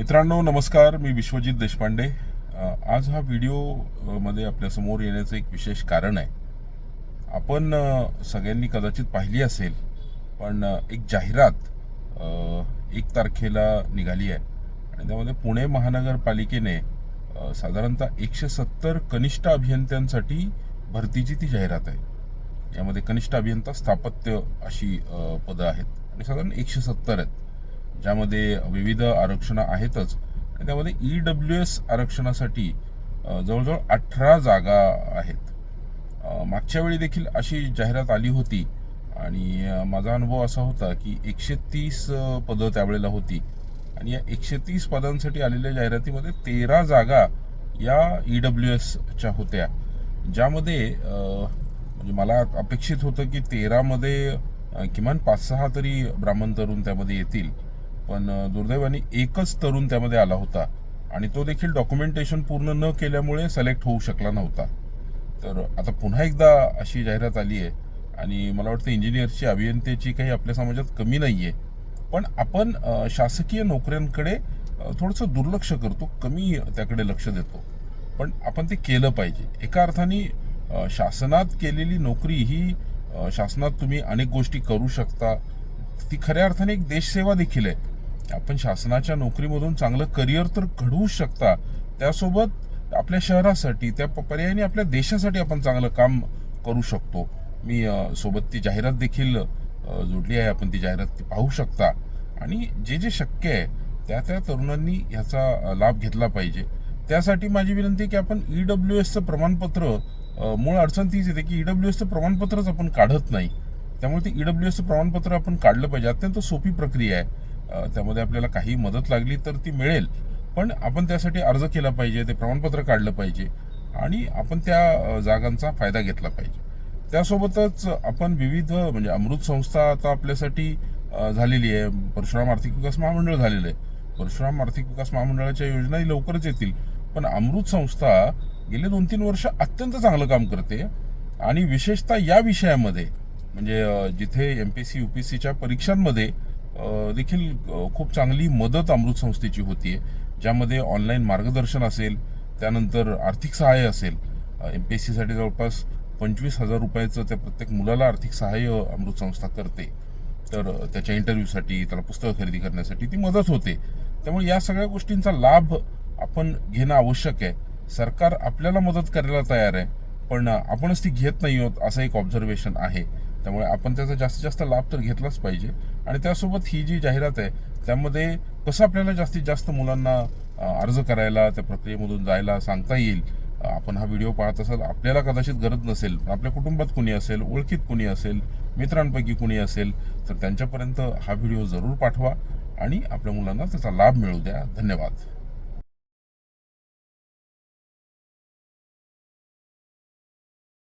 मित्रांनो नमस्कार. मी विश्वजित देशपांडे. आज हा व्हिडिओ आपल्यासमोर येण्याचं एक विशेष कारण आहे. आपण सगळ्यांनी कदाचित पाहिली असेल पण एक जाहिरात एक तारखेला निघाली आहे. आणि त्यामध्ये पुणे महानगरपालिकेने साधारणतः एकशे सत्तर कनिष्ठ अभियंत्यांसाठी भरतीची ती जाहिरात आहे. यामध्ये कनिष्ठ अभियंता स्थापत्य अशी पदं आहेत. आणि साधारण एकशे सत्तर आहेत. ज्यामध्ये विविध आरक्षणं आहेतच. आणि त्यामध्ये ई डब्ल्यू एस आरक्षणासाठी जवळजवळ अठरा जागा आहेत. मागच्या वेळी देखील अशी जाहिरात आली होती आणि माझा अनुभव असा होता की एकशे तीस पदं त्यावेळेला होती. आणि या एकशे तीस पदांसाठी आलेल्या जाहिरातीमध्ये तेरा जागा या ई डब्ल्यू एसच्या होत्या. ज्यामध्ये म्हणजे मला अपेक्षित होतं की तेरामध्ये किमान पाच सहा तरी ब्राह्मण तरुण त्यामध्ये येतील. पण दुर्दैवाने एकच तरुण त्यामध्ये आला होता आणि तो देखील डॉक्युमेंटेशन पूर्ण न केल्यामुळे सिलेक्ट होऊ शकला नव्हता. तर आता पुन्हा एकदा अशी जाहिरात आली आहे आणि मला वाटतं इंजिनियरची अभियंतेची काही आपल्या समाजात कमी नाही आहे पण आपण शासकीय नोकऱ्यांकडे थोडंसं दुर्लक्ष करतो कमी त्याकडे लक्ष देतो. पण आपण ते केलं पाहिजे. एका अर्थाने शासनात केलेली नोकरी ही शासनात तुम्ही अनेक गोष्टी करू शकता. ती खऱ्या अर्थाने एक देशसेवा देखील आहे. आपण शासनाच्या नोकरीमधून चांगलं करिअर तर घडवूच शकता. त्यासोबत आपल्या शहरासाठी त्या प- पर्यायाने आपल्या देशासाठी आपण चांगलं काम करू शकतो. मी सोबत ती जाहिरात देखील जोडली आहे. आपण ती जाहिरात ती पाहू शकता. आणि जे जे शक्य आहे त्या त्या तरुणांनी ह्याचा लाभ घेतला पाहिजे. त्यासाठी माझी विनंती आहे की आपण ई डब्ल्यू एसचं प्रमाणपत्र मूळ अडचण तीच येते की ई डब्ल्यू एसचं प्रमाणपत्रच आपण काढत नाही. त्यामुळे ते ई डब्ल्यू एसचं प्रमाणपत्र आपण काढलं पाहिजे. अत्यंत सोपी प्रक्रिया आहे. त्यामध्ये आपल्याला काही मदत लागली तर ती मिळेल. पण आपण त्यासाठी अर्ज केला पाहिजे ते प्रमाणपत्र काढलं पाहिजे आणि आपण त्या जागांचा फायदा घेतला पाहिजे. त्यासोबतच आपण विविध म्हणजे अमृत संस्था आता आपल्यासाठी झालेली आहे. परशुराम आर्थिक विकास महामंडळ झालेलं आहे. परशुराम आर्थिक विकास महामंडळाच्या योजनाही लवकरच येतील. पण अमृत संस्था गेले दोन तीन वर्ष अत्यंत चांगलं काम करते आणि विशेषतः या विषयामध्ये म्हणजे जिथे M P C U P सीच्या परीक्षांमध्ये देखील खूप चांगली मदत अमृत संस्थेची आहे ज्यामध्ये ऑनलाईन मार्गदर्शन असेल त्यानंतर आर्थिक सहाय्य असेल एम पी एस सीसाठी जवळपास पंचवीस हजार रुपयाचं त्या प्रत्येक मुलाला आर्थिक सहाय्य अमृत संस्था करते. तर त्याच्या इंटरव्ह्यूसाठी त्याला पुस्तकं खरेदी करण्यासाठी ती मदत होते. त्यामुळे या सगळ्या गोष्टींचा लाभ आपण घेणं आवश्यक आहे. सरकार आपल्याला मदत करायला तयार आहे पण आपणच ती घेत नाही आहोत असं एक ऑब्झर्वेशन आहे. त्यामुळे आपण त्याचा जास्तीत जास्त लाभ तर घेतलाच पाहिजे. आणि त्यासोबत ही जी जाहिरात आहे त्यामध्ये कसं आपल्याला जास्तीत जास्त मुलांना अर्ज करायला त्या प्रक्रियेमधून जायला सांगता येईल? आपण हा व्हिडिओ पाहत असाल आपल्याला कदाचित गरज नसेल. पण आपल्या कुटुंबात कुणी असेल ओळखीत कुणी असेल मित्रांपैकी कुणी असेल तर त्यांच्यापर्यंत हा व्हिडिओ जरूर पाठवा आणि आपल्या मुलांना त्याचा लाभ मिळू द्या. धन्यवाद.